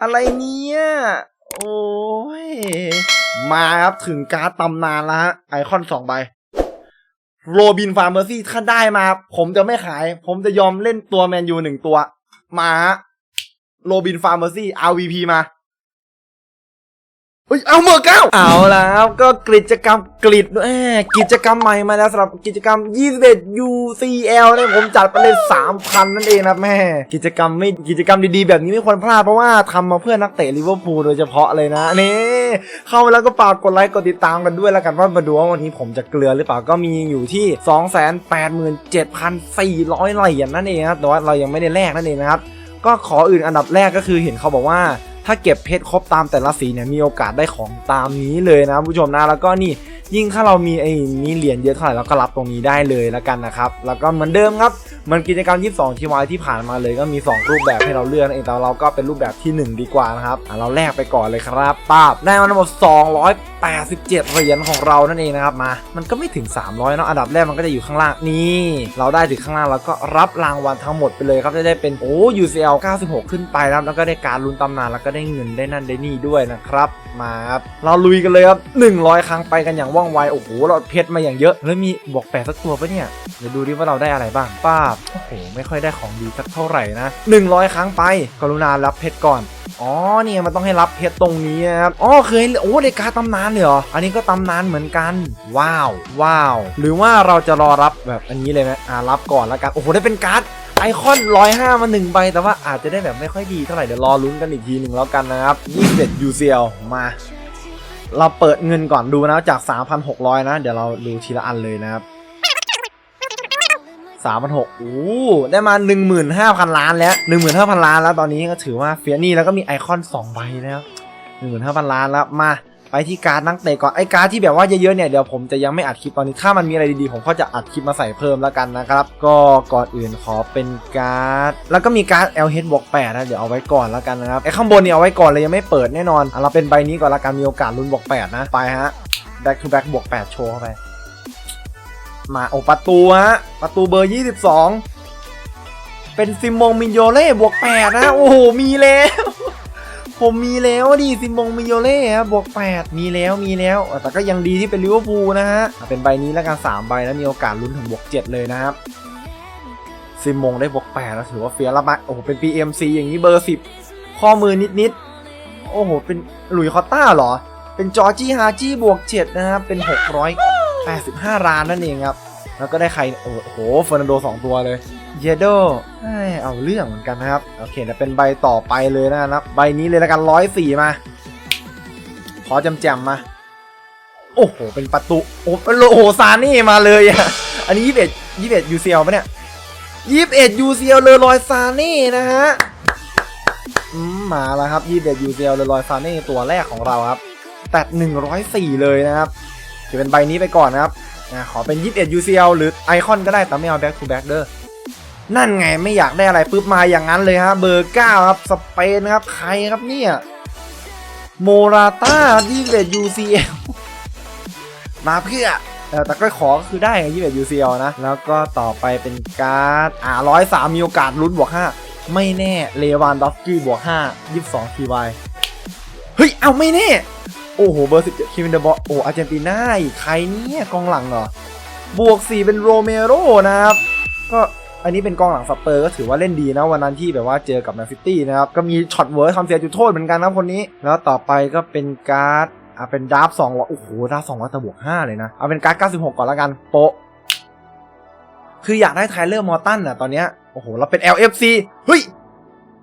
อะไรเนี่ย โอ้ย มาครับถึงการ์ดตำนานแล้วฮะไอคอนสองใบโรบินฟาร์เมอร์ซี่ถ้าได้มา ผมจะไม่ขาย ผมจะยอมเล่นตัวแมนยูหนึ่งตัว มาฮะโรบินฟาร์เมอร์ซี่ RVP มา เฮ้ยเอาเมอร์เก้าเอาแล้วก็กิจกรรมกริดแหมกิจกรรมใหม่มาแล้วสำหรับกิจกรรม 21 UCL เนี่ยผมจัดไปเลย3,000 นั่นเองนะแม่กิจกรรมไม่กิจกรรมดีๆ แบบนี้ไม่ควรพลาดเพราะว่าทำมาเพื่อนักเตะลิเวอร์พูลโดยเฉพาะเลยนะนี่เข้ามาแล้วก็ฝากกดไลค์กดติดตามกันด้วยแล้วกันว่ามาดูว่าวันนี้ผมจะเกลือหรือเปล่าก็มีอยู่ที่ 287,400เหรียญนั่นเองครับแต่ว่าเรายังไม่ได้แลกนั่นเองนะครับก็ขออื่นอันดับแรกก็คือเห็นเขาบอกว่า ถ้าเก็บเพชรครบตามแต่ละสีเนี่ยมีโอกาสได้ของตามนี้เลยนะผู้ชมนะแล้วก็นี่ยิ่งถ้าเรามีไอ้นี้เหรียญเยอะเท่าไหร่เราก็รับตรงนี้ได้เลยแล้วกันนะครับแล้วก็เหมือนเดิมครับมันกิจกรรม 22 ทีวายที่ผ่านมาเลยก็มี 2 รูปแบบให้เราเลือกนะเองแต่เราก็เป็นรูปแบบที่ 1 ดีกว่านะครับอะเราแลกไปก่อนเลยครับป้าบได้มาทั้งหมด87 เหรียญของเรานั่นเองนะครับมา มันก็ไม่ถึง 300เนาะอันดับแรกมันก็จะอยู่ข้างล่างนี่เราได้ถึงข้างล่างแล้วก็รับรางวัลทั้งหมดไปเลยครับจะได้เป็นโอ้ UCL 96 ขึ้นไปนะครับแล้วก็ได้การลุ้นตำนานแล้วก็ได้เงินได้นั่นได้นี่ด้วยนะครับมาครับเราลุยกันเลยครับ 100 ครั้งไปกันอย่างว่องไวโอ้โหเราเพชรมาอย่างเยอะแล้วมีบวกแปดสักตัวปะเนี่ยเดี๋ยวดูดิว่าเราได้อะไรบ้างป้าโอ้โหไม่ค่อยได้ของดีสักเท่าไหร่นะ100 ครั้งไปกรุณารับเพชรก่อน อ๋อเนี่ยมันต้องให้รับเพชรตรงนี้นะครับอ๋อเคยโอ้ในกาตำนานเลยเหรออันนี้ก็ตำนานเหมือนกัน ว้าว ว้าว หรือว่าเราจะรอรับแบบอันนี้เลยไหมอ่ารับก่อนแล้วกันโอ้โหได้เป็นการ์ดไอคอน105มาหนึ่งใบแต่ว่าอาจจะได้แบบไม่ค่อยดีเท่าไหร่เดี๋ยวรอลุ้นกันอีกทีหนึ่งแล้วกันนะครับ21 UCL มา เราเปิดเงินก่อนดูนะจาก 3,600 นะ เดี๋ยวเราดูทีละอันเลยนะครับ สามพันหกโอ้ได้มาหนึ่งหมื่นห้าพันล้านแล้วหนึ่งหมื่นห้าพันล้านแล้วตอนนี้ก็ถือว่าเฟียนี่แล้วก็มีไอคอนสองใบแล้วหนึ่งหมื่นห้าพันล้านแล้วมาไปที่การ์ดนักเตะก่อนไอการ์ดที่แบบว่าเยอะๆเนี่ยเดี๋ยวผมจะยังไม่อัดคลิปตอนนี้ถ้ามันมีอะไรดีๆผมก็จะอัดคลิปมาใส่เพิ่มแล้วกันนะครับ ก็ก่อนอื่นขอเป็นการ์ดแล้วก็มีการ์ด LH บวก8นะเดี๋ยวเอาไว้ก่อนแล้วกันนะครับไอข้างบนเนี่ยเอาไว้ก่อนเลยยังไม่เปิดแน่นอนเราเป็นใบนี้ก่อนละกันมีโอกาสลุ้นบวก8นะไปฮะ back to back บวก8โชว์เข้าไป มาโอประตูฮะประตูเบอร์ 22 เป็นซิมมงมิโยเล่บวก8นะ โอ้โห มีแล้ว ผมมีแล้วดิซิมมงมิโยเล่ฮะบวก 8 มีแล้วมีแล้ว แต่ก็ยังดีที่เป็นลิเวอร์พูลนะฮะ เป็นใบนี้แล้วกัน 3 ใบแล้วมีโอกาสลุ้นถึงบวก 7 เลยนะครับซิมมงได้บวก8แล้วถือว่าเฟียร์ละมากโอ้โห เป็น PMC อย่างนี้เบอร์ 10 ข้อมือนิดๆโอ้โห เป็นหลุยคอต้าเหรอ เป็นจอร์จี้ฮาจี้บวก 7 นะครับเป็น 85 ล้านนั่นเองครับ แล้วก็ได้ใคร โอ้โหเฟอร์นันโด 2 ตัวเลย เยโดเอาเรื่องเหมือนกันนะครับ โอเคเดี๋ยวเป็นใบต่อไปเลยนะครับ ใบนี้เลยแล้วกันร้อยสี่มา ขอจำแจมมา โอ้โห เป็นประตู โอ้โอ้โหซานี่มาเลยอะ อันนี้ 21 21 UCL ปะเนี่ย21 UCL เลยลอยซานี่นะฮะมมาแล้วครับ21 UCL เลยลอยซานี่ตัวแรกของเราครับ แต่104 เลยนะครับ จะเป็นใบนี้ไปก่อนนะครับขอเป็น 21 UCL หรือไอคอนก็ได้แต่ไม่เอา back to back เด้อนั่นไงไม่อยากได้อะไรปุ๊บมาอย่างนั้นเลยฮะเบอร์9ครับสเปนครับใครครับเนี่ยโมราต้า21 UCL มาเพื่อแต่ก็ขอก็คือได้21 UCL นะ แล้วก็ต่อไปเป็นการ์ดอ่า103 มีโอกาสลุ้นบวก 5 ไม่แน่เลวานด็อฟสกี้บวก 5 22 TY เฮ้ย เอาไม่แน่ โอ้โห เบอร์17คิมินเดบอโอ้อาร์เจนตินาอีกใครเนี่ยกองหลังเหรอ บวก4เป็นโรเมโรนะครับ ก็อันนี้เป็นกองหลังสเปอร์ก็ถือว่าเล่นดีนะวันนั้นที่แบบว่าเจอกับแมนซิตี้นะครับ ก็มีช็อตเวิร์ทำเสียจุดโทษเหมือนกันนะคนนี้ แล้วต่อไปก็เป็นการ์ดอะเป็นดราฟสองร้อยโอ้โหดราฟสองร้อยแต่บวกห้าเลยนะเอาเป็นการ์ดเก้าสิบหกก่อนละกันโปะคืออยากได้ไทเลอร์มอร์ตันอะตอนเนี้ยโอ้โหเราเป็น LFC เฮ้ย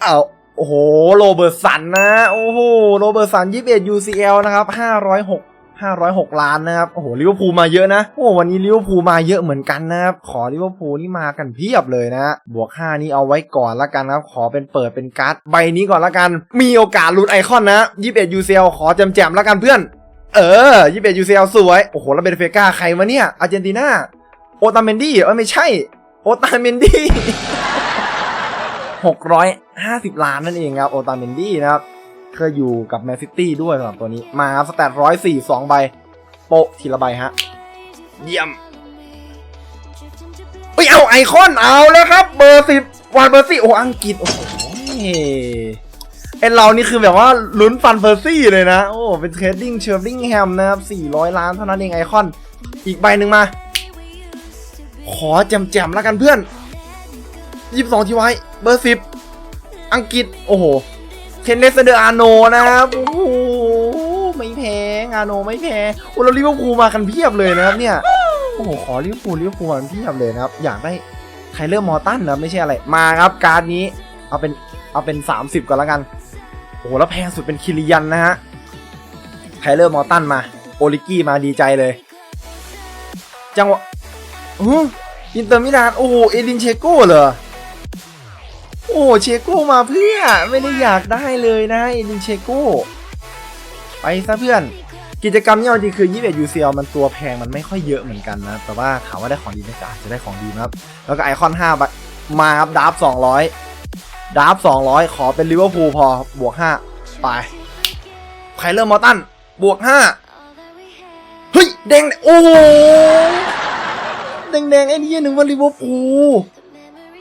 เอา อ้โห โรเบิร์ตสันนะ โอ้โห โรเบิร์ตสัน21 UCL นะครับ506 506ล้านนะครับ โอ้โหลิเวอร์พูลมาเยอะนะ โอ้วันนี้ลิเวอร์พูลมาเยอะเหมือนกันนะครับ ขอลิเวอร์พูลนี่มากันเพียบเลยนะ บวก5นี่เอาไว้ก่อนละกันครับ ขอเป็นเปิดเป็นการ์ดใบนี้ก่อนละกัน มีโอกาสลุ้นไอคอนนะ21 UCL ขอแจมๆละกันเพื่อน เออ21 UCL สวย โอ้โห แล้วเป็นเฟกาใครวะเนี่ย อาร์เจนตินา โอตาเมนดี้ เออไม่ใช่ โอตาเมนดี้ 650 ล้านนั่นเองครับโอตาเมนดี้นะครับเคยอยู่กับแมนซิตี้ด้วยสำหรับตัวนี้มาครับสแตทร้อยสี่สองใบ โปะทีละใบฮะ เยี่ยมเฮ้ยเอาไอคอนเอาแล้วครับ เบอร์สิบวันเบอร์สี่โอ้อังกฤษ โอ้โหไอเรานี่คือแบบว่าลุ้นฟันเพอร์ซี่เลยนะ โอ้เป็นเทรดดิ้งเชอร์ลิงแฮมนะครับ400ล้านเท่านั้นเองไอคอน อีกใบหนึ่งมา ขอแจมๆแล้วกันเพื่อน22ทีไว้ เบอร์10อังกฤษ โอ้โห เทนเนสเดอร์อาโนนะครับ โอ้โห ไม่แพงอาโนไม่แพงโอ้เราลิเวอร์พูลมากันเพียบเลยนะครับเนี่ย โอ้โห ขอลิเวอร์พูลลิเวอร์พูลมากันเพียบเลยนะครับ อยากได้ไคเลอร์มอร์ตันนะไม่ใช่อะไร มาครับการ์ดนี้ เอาเป็น เอาเป็น 30ก่อนแล้วกัน โอ้โห แล้วแพงสุดเป็นคิริยันนะฮะไคเลอร์มอร์ตันมา โอลิกี้มาดีใจเลย จังหวะอื้ออินเตอร์มิลาน โอ้โห เอดินเชโก้เหรอ โอ้โเชโก้มาเพื่อไม่ได้อยากได้เลยนะเอดินเชโก้ไปซะเพื่อน กิจกรรมเนี่ยจริงคือ21 UCL มันตัวแพงมันไม่ค่อยเยอะเหมือนกันนะ แต่ว่าถามว่าได้ของดีไหมจ๊ะจะได้ของดีนะครับ แล้วก็ไอคอน5มาครับดับ200ดับ200 ขอเป็นลิเวอร์พูลพอบวก 5 ไปไคลเลอร์มอตันบวก 5 เฮ้ยแดงโอ้โหแดงไอ้นี่นึกว่าลิเวอร์พูล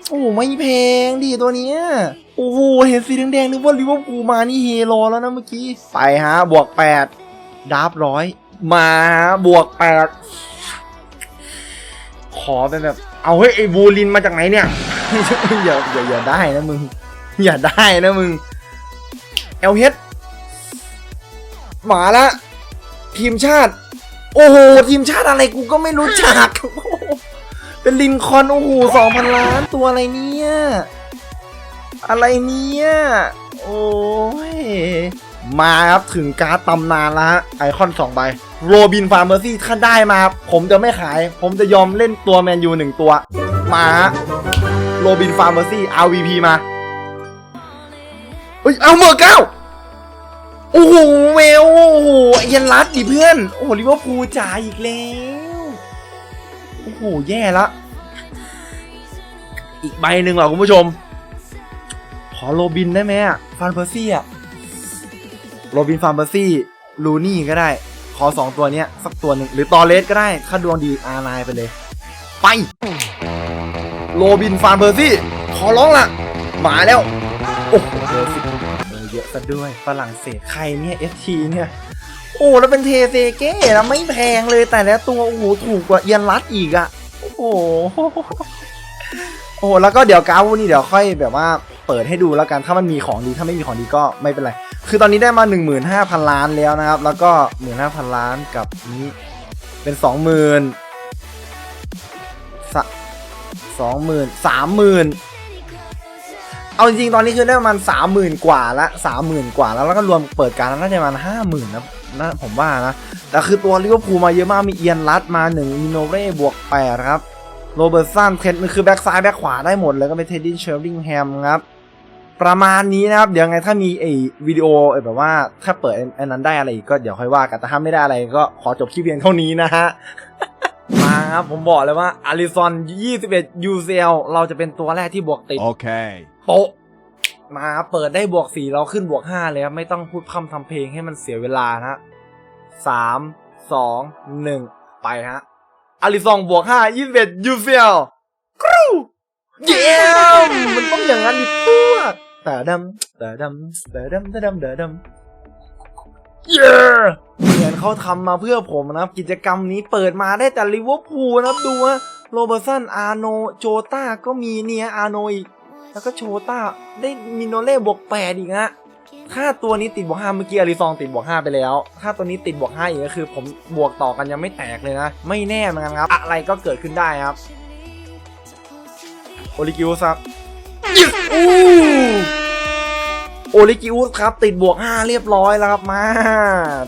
โอ้ไม่แพงดิตัวเนี้ยโอ้โหเห็นสีแดงๆนึกว่าลิเวอร์พูลมานี่เฮโรแล้วนะเมื่อกี้ไปฮะบวก8ดับร้อยมาฮะบวก8ขอเป็นแบบ เอาเฮ้ยไอ้บูลินมาจากไหนเนี่ยอย่าอย่าอย่าได้นะมึง อย่าได้นะมึงเอลเฮดหมาละ ทีมชาติ โอ้โห ทีมชาติอะไรกูก็ไม่รู้จัก เป็นลินคอนโอ้โหสองพันล้านตัวอะไรเนี่ย อะไรเนี่ย โอ้ย มาครับถึงการ์ดตำนานแล้วฮะไอคอนสองใบโรบินฟาร์เมอร์ซี่ถ้าได้มา ผมจะไม่ขาย ผมจะยอมเล่นตัวแมนยูหนึ่งตัว มาโรบินฟาร์เมอร์ซี่ RVP มาเฮ้ยเอาเมอร์เก้าโอ้โหเวลโอ้โหยันรัดดิเพื่อน โอ้โหลิเวอร์พูลจ่ายอีกแล้ว อ้โห แย่ละ อีกใบหนึ่งเหรอคุณผู้ชม ขอโรบินได้ไหมอะฟานเพอร์ซี่อะโรบินฟานเพอร์ซี่ลูนี่ก็ได้ ขอสองตัวเนี้ย สักตัวหนึ่งหรือตอเลสก็ได้ถ้าดวงดีอาร์ไนไปเลย ไป โรบินฟานเพอร์ซี่ ขอร้องละมาแล้ว โอ้โหเบอร์สิเยอะซะด้วยฝรั่งเศสใครเนี่ยเอทีเนี่ย โอ้แล้วเป็นเทเซเก้แล้วไม่แพงเลยแต่ละตัวโอ้โหถูกกว่าเอียนรัดอีกอะโอ้โหโอ้โหแล้วก็เดี๋ยวกราฟนี่เดี๋ยวค่อยแบบว่าเปิดให้ดูแล้วกันถ้ามันมีของดีถ้าไม่มีของดีก็ไม่เป็นไร คือตอนนี้ได้มา 15,000 ล้านแล้วนะครับ แล้วก็ 15,000 ล้านกับนี้เป็น 20,000สะสองหมื่นสามหมื่นเอาจริงๆตอนนี้คือได้ประมาณสามหมื่นกว่าละสามหมื่นกว่าแล้วแล้วก็รวมเปิดการแล้วน่าจะประมาณห้าหมื่นนะ นะผมว่านะ แต่คือตัวลิเวอร์พูลมาเยอะมากมีเอียนรัดมาหนึ่งมิโนเร่บวกแปดครับโรเบิร์ตสันเทนคือแบ็กซ้ายแบ็กขวาได้หมดเลยก็เป็นเทดดี้เชอร์ริงแฮมครับประมาณนี้นะครับ เดี๋ยวไงถ้ามีไอ้วิดีโอไอ้แบบว่าถ้าเปิดไอ้นั้นได้อะไรอีกก็เดี๋ยวค่อยว่ากันแต่ถ้าไม่ได้อะไรก็ขอจบคลิปเพียงเท่านี้นะฮะมาครับ ผมบอกเลยว่าอาริซอน 21 UCL เราจะเป็นตัวแรกที่บวกติด Okay. โปะ มาเปิดได้บวกสี่เราขึ้นบวกห้าเลยครับไม่ต้องพูดคำทำเพลงให้มันเสียเวลานะฮะสามสองหนึ่งไปฮะอาริซองบวกห้ายี่สิบเอ็ดยูเซียลกรูเยี่ยมมันต้องอย่างนั้นดิพวกแต่ดำแต่ดำแต่ดำแต่ดำแต่ดำเย้เหมือนเขาทำมาเพื่อผมนะครับ กิจกรรมนี้เปิดมาได้แต่ลิเวอร์พูลนะครับดูว่าโรเบอร์สันอาโนโจต้าก็มีเนี่ยอาโนอีก แล้วก็โชต้าได้มิโนเล่บวกแปดอีกฮะถ้าตัวนี้ติดบวกห้าเมื่อกี้อาริซองติดบวกห้าไปแล้ว ถ้าตัวนี้ติดบวกห้าอีกก็คือ ผมบวกต่อกันยังไม่แตกเลยนะ ไม่แน่เหมือนกันครับ อะไรก็เกิดขึ้นได้ครับ โอลิกิอุสครับอู้โอลิกิอุสครับ ติดบวกห้าเรียบร้อยแล้วครับมา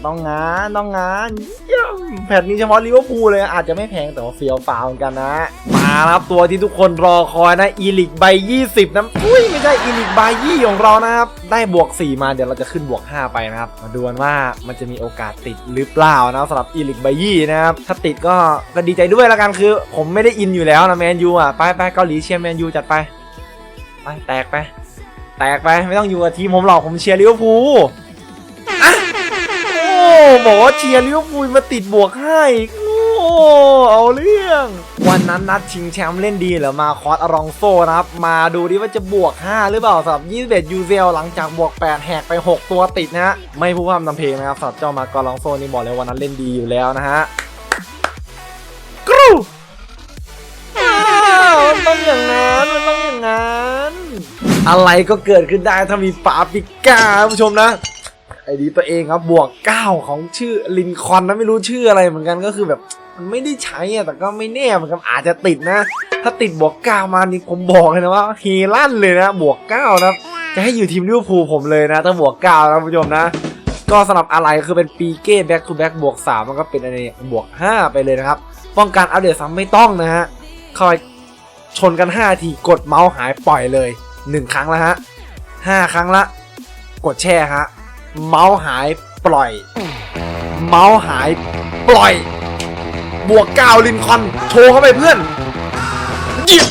ต้องงานต้องงานเยี่ยม แพทนี้เฉพาะลิเวอร์พูลเลยอาจจะไม่แพงแต่ว่าเฟียวฟ้าวเหมือนกันนะ มาครับตัวที่ทุกคนรอคอยนะอีลิกใบ 20นะอุ้ยไม่ใช่อีลิกใบยี่ของเรานะครับ ได้บวก 4 มาเดี๋ยวเราจะขึ้นบวก 5 ไปนะครับ มาดูกันว่ามันจะมีโอกาสติดหรือเปล่านะสำหรับอีลิกใบยี่นะครับถ้าติดก็ก็ดีใจด้วยละกันคือ ผมไม่ได้อินอยู่แล้วนะแมนยูอะไปไปเกาหลีเชียร์แมนยูจัดไปไปแตกไปแตกไปไม่ต้องอยู่กับทีมผมหรอกผมเชียร์ลิเวอร์พูล บอกว่าเชียร์ลิเวอร์พูลมาติดบวกให้โอ้เอาเรื่อง วันนั้นนัดชิงแชมป์เล่นดีเหรอมาคอสอรองโซนะครับ มาดูดิว่าจะบวก 5 หรือเปล่าสำหรับ21ยูเซลหลังจากบวก 8 แหกไป 6 ตัวติดนะฮะ ไม่พูดพร่ำทำเพลงนะครับสำหรับเจ้ามากอรองโซนี่บอกเลยวันนั้นเล่นดีอยู่แล้วนะฮะกรูมันต้องอย่างนั้นมันต้องอย่างนั้น อะไรก็เกิดขึ้นได้ถ้ามีปาปิก้าผู้ชมนะ ไอดีตัวเองครับบวก 9 ของชื่อลินคอนนะไม่รู้ชื่ออะไรเหมือนกันก็คือแบบมันไม่ได้ใช้อะแต่ก็ไม่แน่เหมือนกันอาจจะติดนะ ถ้าติดบวก 9 มานี่ผมบอกเลยนะว่าเฮลั่นเลยนะบวก 9 นะจะให้อยู่ทีมลิเวอร์พูลผมเลยนะถ้าบวก 9 นะผู้ชมนะก็สำหรับอะไรคือเป็นปีเก้แบ็กทูแบ็กบวก 3 มันก็เป็นอะไรบวก 5 ไปเลยนะครับ ป้องกันอัปเดตซ้ำไม่ต้องนะฮะเข้าชนกัน 5 ทีกดเมาส์หายปล่อยเลย 1 ครั้งแล้วฮะ 5 ครั้งละ กดแช่ฮะ เมาส์หายปล่อย เมาส์หายปล่อย บวกก้าวลินคอนโชว์เข้าไปเพื่อนหยิบ